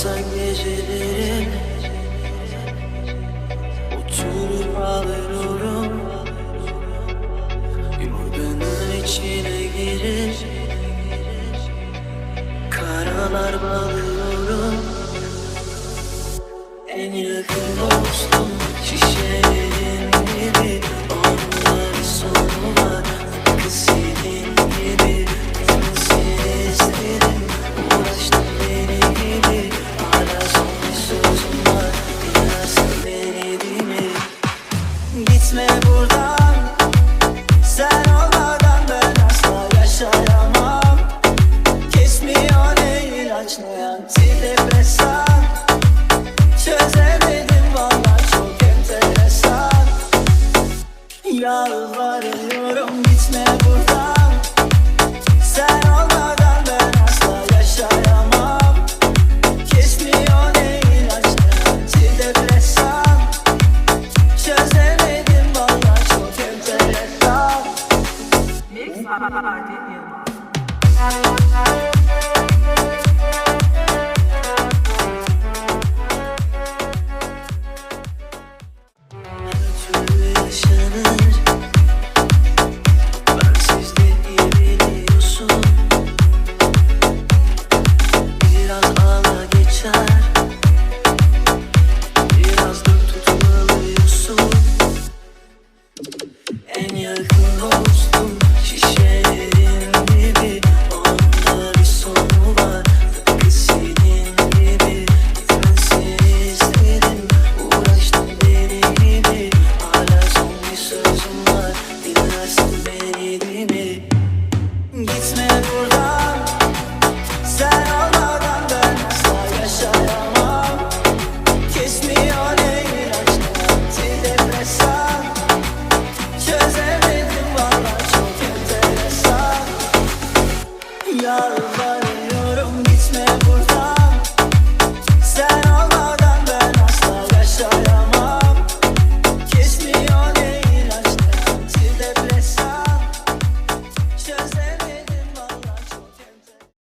Bazen gecelerim Oturup ağlıyorum. Yorganın içine girir Karalar bağlıyorum Yalvarıyorum gitme buradan. Sen olmadan ben asla yaşayamam. Kesmiyor ne ilaçlar Antidepresan Çözemedim valla çok enteresan. Mix Fatih Yılmaz En yakın dostum şişenin gibi. Onda bir sonu var tıpkı gibi. Gitmesini istedim uğraştım deli gibi. Hala son bir sözüm var dinlersin beni değil? Gitme buradan.